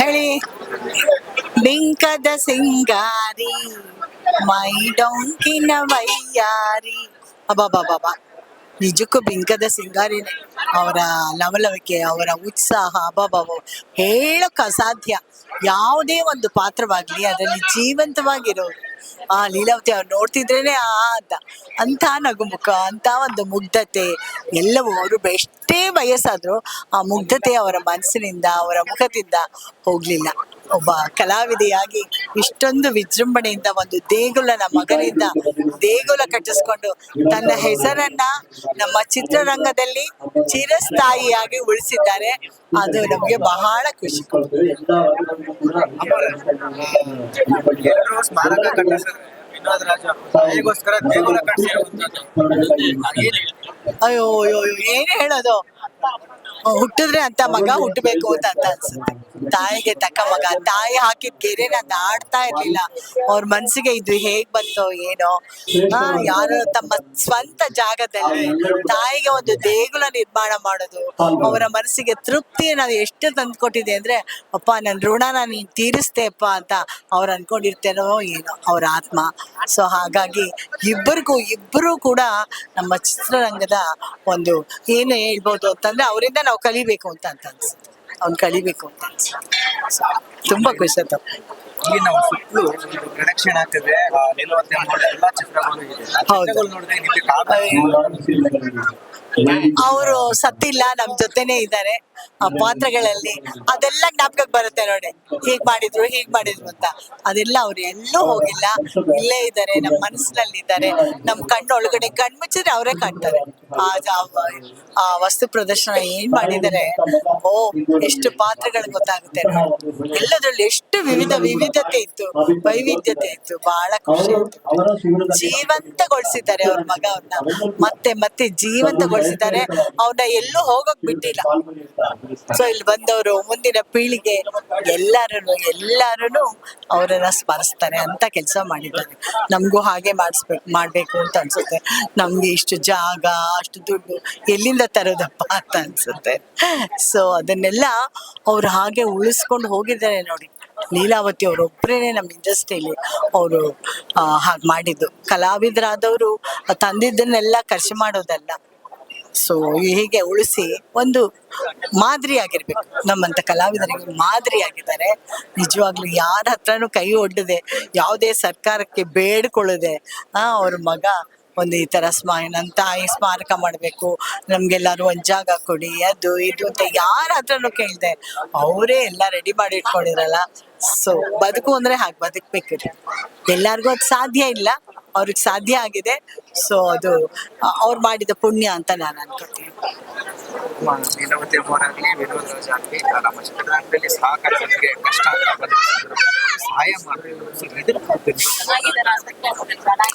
ಹೇಳಿ. ಬಿಂಕದ ಸಿಂಗಾರಿ, ಮೈ ಡೊಂಕಿನ ವೈಯಾರಿ. ಅಬಾಬಾಬಾಬಾ ನಿಜಕ್ಕೂ ಬಿಂಕದ ಸಿಂಗಾರಿ ಅವರ ಲವಲವಿಕೆ, ಅವರ ಉತ್ಸಾಹ ಅಬಾಬಾಬಾ ಹೇಳಕ್ ಅಸಾಧ್ಯ. ಯಾವುದೇ ಒಂದು ಪಾತ್ರವಾಗ್ಲಿ, ಅದರಲ್ಲಿ ಜೀವಂತವಾಗಿರೋರು. ಆ ಲೀಲಾವತಿ ಅವ್ರು ನೋಡ್ತಿದ್ರೇನೆ ಆ ಅಂತ ಅಂತ ನಗುಮುಖ ಅಂತ ಒಂದು ಮುಗ್ಧತೆ ಎಲ್ಲವೂ ಅವರು ಎಷ್ಟೇ ವಯಸ್ಸಾದ್ರೂ ಆ ಮುಗ್ಧತೆ ಅವರ ಮನಸ್ಸಿನಿಂದ ಅವರ ಮುಖದಿಂದ ಹೋಗ್ಲಿಲ್ಲ ಒಬ್ಬ ಕಲಾವಿದೆಯಾಗಿ ಇಷ್ಟೊಂದು ವಿಜೃಂಭಣೆಯಿಂದ ಒಂದು ದೇಗುಲನ ಮಗನಿಂದ ದೇಗುಲ ಕಟ್ಟಿಸ್ಕೊಂಡು ತನ್ನ ಹೆಸರನ್ನ ನಮ್ಮ ಚಿತ್ರರಂಗದಲ್ಲಿ ಚಿರಸ್ಥಾಯಿಯಾಗಿ ಉಳಿಸಿದ್ದಾರೆ ಅದು ನಮಗೆ ಬಹಳ ಖುಷಿ ಸ್ಮಾರಕ ವಿನೋದ್ ರಾಜ ಹೇಗೋಸ್ಕರ ದೇಗುಲ ಕಟ್ಸಿರುವಂತದ್ದು ಅಯ್ಯೋ ಅಯ್ಯೋ ಅಯ್ಯೋ, ಏನ್ ಹೇಳೋದು? ಹುಟ್ಟಿದ್ರೆ ಅಂತ ಮಗ ಹುಟ್ಟಬೇಕು ಅಂತ ಅಂತ ಅನ್ಸುತ್ತೆ. ತಾಯಿಗೆ ತಕ್ಕ ಮಗ, ತಾಯಿ ಹಾಕಿದ ಗೆರೆನ ದಾಡ್ತಾ ಇರ್ಲಿಲ್ಲ. ಅವ್ರ ಮನ್ಸಿಗೆ ಇದು ಹೇಗ್ ಬಂತೋ ಏನೋ. ಆ, ಯಾರು ತಮ್ಮ ಸ್ವಂತ ಜಾಗದಲ್ಲಿ ತಾಯಿಗೆ ಒಂದು ದೇಗುಲ ನಿರ್ಮಾಣ ಮಾಡೋದು, ಅವರ ಮನಸ್ಸಿಗೆ ತೃಪ್ತಿಯನ್ನ ಎಷ್ಟು ತಂದ್ಕೊಟ್ಟಿದೆ ಅಂದ್ರೆ, ಅಪ್ಪ ನನ್ನ ಋಣನ ನೀನ್ ತೀರಿಸ್ತೇಪ್ಪ ಅಂತ ಅವ್ರು ಅನ್ಕೊಂಡಿರ್ತೇನೋ ಏನೋ ಅವ್ರ ಆತ್ಮ. ಸೊ ಹಾಗಾಗಿ ಇಬ್ಬರಿಗೂ ಇಬ್ಬರು ಕೂಡ ನಮ್ಮ ಚಿತ್ರರಂಗದ ಒಂದು ಏನು ಹೇಳ್ಬೋದು ಅಂತಂದ್ರೆ, ಅವರಿಂದ ನಾವು ಕಲಿಬೇಕು ಅಂತ ಅಂತ ಅನ್ಸುತ್ತೆ ಅವ್ನು ಕಲಿಬೇಕು ಅಂತ ಅನ್ಸುತ್ತೆ ತುಂಬಾ ಖುಷಿ ಆಯ್ತು. ಇಲ್ಲಿ ನಾವು ಸುತ್ತಲೂ ಒಂದು ಪ್ರೊಡಕ್ಷನ್ ಆಗ್ತದೆ ನಿಲುವತ್ತೆ ಅನ್ನೋ ಎಲ್ಲಾ ಚಿತ್ರಗಳು ಇದೆ. ಆ ಹೌದು. ಚಿತ್ರಗಳು ನೋಡಿದ್ರೆ ನಿಮ್ಗೆ ಕಾಗ ಅವರು ಸತ್ತಿಲ್ಲ ನಮ್ ಜೊತೆನೆ ಇದ್ದಾರೆ. ಆ ಪಾತ್ರಗಳಲ್ಲಿ ಅದೆಲ್ಲ ಜ್ಞಾಪಕಕ್ಕೆ ಬರುತ್ತೆ ನೋಡಿ. ಹೀಗ್ ಮಾಡಿದ್ರು ಹೀಗ್ ಮಾಡಿದ್ರು ಅಂತ. ಅದೆಲ್ಲ ಅವ್ರು ಎಲ್ಲೂ ಹೋಗಿಲ್ಲ. ಇಲ್ಲೇ ಇದ್ದಾರೆ ನಮ್ಮ ಮನಸ್ಸಿನಲ್ಲಿ ಇದ್ದಾರೆ ನಮ್ ಕಣ್ಣು ಒಳಗಡೆ ಕಣ್ ಮುಚ್ಚಿದ್ರೆ ಅವರೇ ಕಾಣ್ತಾರೆ. ಆ ವಸ್ತು ಪ್ರದರ್ಶನ ಏನ್ ಮಾಡಿದರೆ ಓ ಎಷ್ಟು ಪಾತ್ರಗಳು ಗೊತ್ತಾಗುತ್ತೆ ನೋಡಿ. ಎಲ್ಲದ್ರಲ್ಲಿ ಎಷ್ಟು ವಿವಿಧ ವಿವಿಧತೆ ಇತ್ತು. ವೈವಿಧ್ಯತೆ ಇತ್ತು. ಬಹಳ ಖುಷಿ ಜೀವಂತಗೊಳಿಸಿದ್ದಾರೆ ಅವ್ರ ಮಗ ಅವ್ರನ್ನ. ಮತ್ತೆ ಮತ್ತೆ ಜೀವಂತಗೊಳಿಸಿದ್ದಾರೆ. ಅವ್ರನ್ನ ಎಲ್ಲೂ ಹೋಗಕ್ ಬಿಟ್ಟಿಲ್ಲ. ಸೊ ಇಲ್ಲಿ ಬಂದವರು ಮುಂದಿನ ಪೀಳಿಗೆ ಎಲ್ಲರೂ ಎಲ್ಲರೂ ಅವರನ್ನ ಸ್ಮರಿಸ್ತಾರೆ ಅಂತ ಕೆಲಸ ಮಾಡಿದ್ದಾರೆ. ನಮಗೂ ಹಾಗೆ ಮಾಡಿಸ್ಬೇಕು ಮಾಡ್ಬೇಕು ಅಂತ ಅನ್ಸುತ್ತೆ. ನಮ್ಗೆ ಇಷ್ಟು ಜಾಗ, ಅಷ್ಟು ದುಡ್ಡು ಎಲ್ಲಿಂದ ತರೋದಪ್ಪ ಅಂತ ಅನ್ಸುತ್ತೆ. ಸೊ ಅದನ್ನೆಲ್ಲ ಅವ್ರು ಹಾಗೆ ಉಳಿಸ್ಕೊಂಡು ಹೋಗಿದ್ದಾರೆ ನೋಡಿ. ಲೀಲಾವತಿ ಅವರೊಬ್ಬರೇನೆ ನಮ್ಮ ಇಂಡಸ್ಟ್ರಿಯಲ್ಲಿ ಅವರು ಹಾಗೆ ಮಾಡಿದ್ದು. ಕಲಾವಿದರಾದವರು, ತಂದಿದ್ದನ್ನೆಲ್ಲ ಖರ್ಚು ಮಾಡೋದಲ್ಲ. ಸೊ ಹೀಗೆ ಉಳಿಸಿ ಒಂದು ಮಾದರಿ ಆಗಿರ್ಬೇಕು ನಮ್ಮಂತ ಕಲಾವಿದರಿಗೆ ಮಾದರಿಯಾಗಿದ್ದಾರೆ. ನಿಜವಾಗ್ಲೂ ಯಾರ ಹತ್ರನೂ ಕೈ ಒಡ್ಡದೆ, ಯಾವುದೇ ಸರ್ಕಾರಕ್ಕೆ ಬೇಡ್ಕೊಳ್ಳದೆ, ಆ, ಅವ್ರ ಮಗ ಒಂದು ಈ ತರ ಸ್ಮಾ, ನನ್ನ ತಾಯಿ ಸ್ಮಾರಕ ಮಾಡಬೇಕು, ನಮ್ಗೆಲ್ಲಾರು ಒಂದು ಜಾಗ ಕೊಡಿ, ಅದು ಇದು ಅಂತ ಯಾರ ಹತ್ರನೂ ಕೇಳಿದೆ, ಅವರೇ ಎಲ್ಲ ರೆಡಿ ಮಾಡಿ ಇಟ್ಕೊಂಡಿರಲ್ಲ. ಸೊ ಬದುಕು ಅಂದ್ರೆ ಹಾಗೆ ಬದುಕ್ಬೇಕು ಎಲ್ಲಾರ್ಗೂ ಅದು ಸಾಧ್ಯ ಇಲ್ಲ. ಅವ್ರಿಗೆ ಸಾಧ್ಯ ಆಗಿದೆ. ಸೊ ಅದು ಅವ್ರು ಮಾಡಿದ ಪುಣ್ಯ ಅಂತ ನಾನು ಅನ್ಕೋತೀನಿ. ಲೀಲಾವತಿ ಅವರಾಗ್ಲಿ ವಿನೋದ್ ರಾಜ್ ಆಗ್ಲಿ ನಮ್ಮ ಚಿತ್ರರಂಗದಲ್ಲಿ ಸಹಕರಿಸೋದಕ್ಕೆ ಕಷ್ಟ ಅಂತ ಬಂದಿದ್ರು. ಸಹಾಯ ಮಾಡಬೇಕು ಇದ್ರ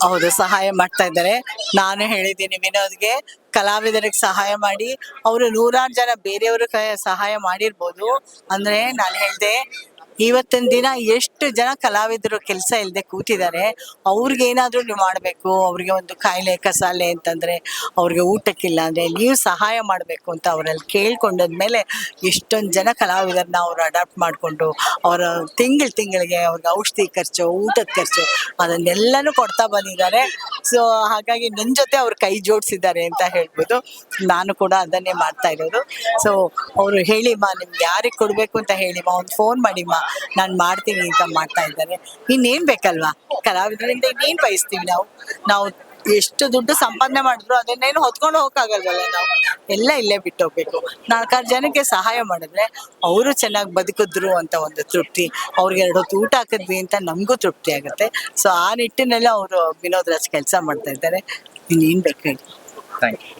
ಹೌದು ಸಹಾಯ ಮಾಡ್ತಾ ಇದ್ದಾರೆ. ನಾನು ಹೇಳಿದ್ದೀನಿ ವಿನೋದ್ಗೆ ಕಲಾವಿದರಿಗೆ ಸಹಾಯ ಮಾಡಿ. ಅವರು ನೂರಾರು ಜನ ಬೇರೆಯವ್ರ ಸಹಾಯ ಮಾಡಿರ್ಬೋದು. ಅಂದ್ರೆ ನಾನು ಹೇಳ್ದೆ ಇವತ್ತಿನ ದಿನ ಎಷ್ಟು ಜನ ಕಲಾವಿದರು ಕೆಲಸ ಇಲ್ಲದೆ ಕೂತಿದ್ದಾರೆ ಅವ್ರಿಗೆ ಏನಾದ್ರೂ ನೀವು ಮಾಡಬೇಕು, ಅವ್ರಿಗೆ ಒಂದು ಕಾಯಿಲೆ, ಕಸಾಲೆ ಅಂತಂದ್ರೆ ಅವ್ರಿಗೆ ಊಟಕ್ಕಿಲ್ಲ ಅಂದ್ರೆ ನೀವು ಸಹಾಯ ಮಾಡಬೇಕು ಅಂತ ಅವರಲ್ಲಿ ಕೇಳ್ಕೊಂಡಾದ್ಮೇಲೆ ಎಷ್ಟೊಂದು ಜನ ಕಲಾವಿದರನ್ನ ಅವ್ರು ಅಡಾಪ್ಟ್ ಮಾಡಿಕೊಂಡು ಅವರ ತಿಂಗಳು ತಿಂಗಳಿಗೆ ಅವ್ರಿಗೆ ಔಷಧಿ ಖರ್ಚು, ಊಟದ ಖರ್ಚು ಅದನ್ನೆಲ್ಲನೂ ಕೊಡ್ತಾ ಬಂದಿದ್ದಾರೆ. ಸೊ ಹಾಗಾಗಿ ನನ್ನ ಜೊತೆ ಅವ್ರು ಕೈ ಜೋಡಿಸಿದ್ದಾರೆ ಅಂತ ಹೇಳ್ಬೋದು. ನಾನು ಕೂಡ ಅದನ್ನೇ ಮಾಡ್ತಾ ಇರೋದು. ಸೊ ಅವರು ಹೇಳಿಮ್ಮ, ನಿಮ್ಗೆ ಯಾರಿಗೆ ಕೊಡಬೇಕು ಅಂತ ಹೇಳಿಮ್ಮ, ಒಂದು ಫೋನ್ ಮಾಡಿಮ್ಮ. ನಾನು ಮಾಡ್ತೀನಿ ಅಂತ ಮಾಡ್ತಾ ಇದ್ದಾರೆ. ಇನ್ನೇನ್ ಬೇಕಲ್ವಾ? ಕಲಾವಿದರಿಂದ ಇನ್ನೇನ್ ಬಯಸ್ತೀವಿ ನಾವು? ನಾವು ಎಷ್ಟು ದುಡ್ಡು ಸಂಪಾದನೆ ಮಾಡಿದ್ರು ಅದನ್ನೇನು ಹೊತ್ಕೊಂಡು ಹೋಗಕ್ಕಾಗಲ್ವಲ್ಲ ನಾವು? ಎಲ್ಲ ಇಲ್ಲೇ ಬಿಟ್ಟು ಹೋಗ್ಬೇಕು ನಾಲ್ಕಾರು ಜನಕ್ಕೆ ಸಹಾಯ ಮಾಡಿದ್ರೆ ಅವರು ಚೆನ್ನಾಗಿ ಬದುಕಿದ್ರು ಅಂತ ಒಂದು ತೃಪ್ತಿ. ಅವ್ರಿಗೆ ಎರಡು ಹೊತ್ತು ಊಟ ಹಾಕಿದ್ವಿ ಅಂತ ನಮಗೂ ತೃಪ್ತಿ ಆಗುತ್ತೆ. ಸೊ ಆ ನಿಟ್ಟಿನಲ್ಲಿ ಅವರು ವಿನೋದ್ ರಾಜ್ ಕೆಲಸ ಮಾಡ್ತಾ ಇದ್ದಾರೆ. ಇನ್ನೇನ್ ಬೇಕು ಹೇಳಿ. Thank you.